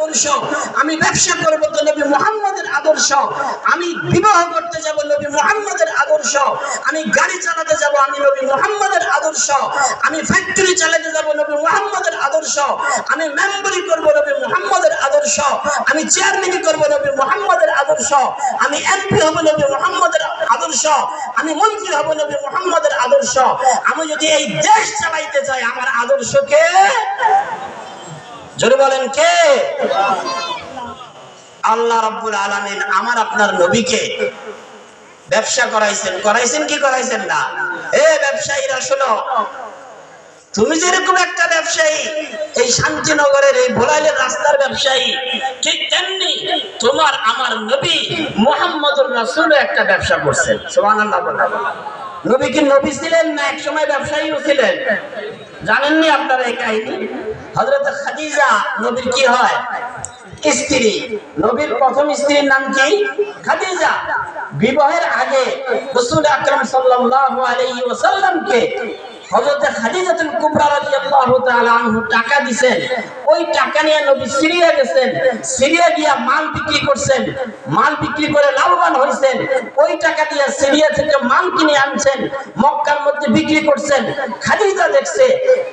আদর্শ। আমি ব্যবসা করব তো নবী মুহাম্মদের আদর্শ। আমি বিবাহ করতে যাব নবী মুহাম্মদের আদর্শ। আমি গাড়ি চালাতে যাব আমি নবী মোহাম্মদের আদর্শ। আমি ফ্যাক্টরি চালাতে যাব নবী মুহাম্মদের আদর্শ। আমি মেম্বারি করব নবী মোহাম্মদের আদর্শ। আমি চেয়ারম্যানি করব নবী মোহাম্মদের আদর্শ। আমি এমপি হব নবী মুহাম্মদের আদর্শ। আমি মন্ত্রী হব নবী মুহাম্মদের আদর্শ। আমি যদি এই দেশ চালাইতে চাই, আমার আদর্শকে জোরে বলেন কে? আল্লাহ রাব্বুল আলামিন আমার আপনার নবীকে ব্যবসা করাইছেন। করাইছেন কি করাইছেন না? এ ব্যবসায়ীরা, শোনো। তুমি যেরকম একটা ব্যবসায়ী, এই শান্তিনগরের এই ভোলাইলের রাস্তার ব্যবসায়ী, ঠিক তেমনি তোমার আমার নবী মোহাম্মদুর রাসূল একটা ব্যবসা করছেন। বলে নবী কি নবী ছিলেন না এক সময় ব্যবসায়ীও ছিলেন? জানেননি আপনারা এই কাহিনী? হযরত খাদিজা নবীর কি হয়? স্ত্রী। নবীর প্রথম স্ত্রীর নাম কি? খাদিজা। বিবাহের আগে রাসূল আকরাম সাল্লাল্লাহু আলাইহি ওয়াসাল্লামকে হযরত খাদিজাতুল কুবরা রাদিয়াল্লাহু তাআলা আনহু টাকা দিবেন ওই টাকা নিয়ে নবী সিরিয়া গেছেন। সিরিয়া গিয়া মাল বিক্রি করছেন। মাল বিক্রি করে লাভবান হয়েছেন ওই টাকা দিয়ে সিরিয়া থেকে মাল কিনে আনছেন। মক্কার মধ্যে বিক্রি করছেন। খাদিজা দেখছে,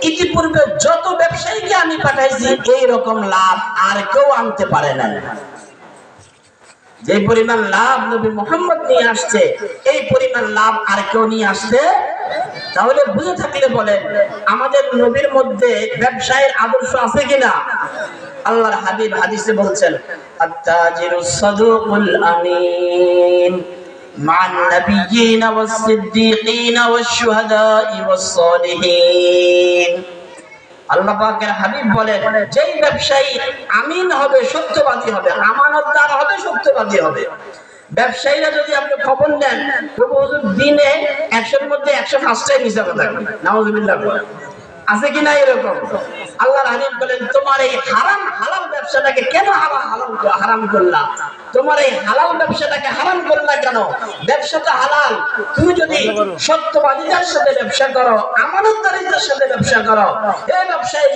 ইতিপূর্বে যত ব্যবসায়ীকে আমি পাঠাইছি এই রকম লাভ আর কেউ আনতে পারে না যে পরিমাণ লাভ নবী মোহাম্মদ নিয়ে আসছে এই পরিমাণ লাভ আর কেউ নিয়ে আসতে তাহলে বুঝে থাকলে বলেন আমাদের নবীর মধ্যে ব্যবসায়ের আদর্শ আছে কিনা আল্লাহর হাবিব হাদিসে বলছেন আত্তাজিরুস সাদুকুল আমিন مع النبيين والصديقين والشهداء والصالحين আল্লাহ হাবিব বলেন, যেই ব্যবসায়ী আমিন হবে, সত্যবাদী হবে আমানতদার হবে, সত্যবাদী হবে। ব্যবসায়ীরা যদি আপনি খবর নেন দিনে একশোর মধ্যে একশো পাঁচটাই মিশা কথা নামাজ আছে কিনা এরকম? আল্লাহর হাবিব বলেন, তোমার এই হারাম হালাল ব্যবসাটাকে কেন হারাম হালাল হারাম করলা? তোমার এই হালাল ব্যবসাটাকে হারাম করলা কেন? ব্যবসাটা হালাল। তুমি যদি সত্যবাদীদের সাথে ব্যবসা করো, আমানতদারিদের সাথে ব্যবসা করো এই ব্যবসায়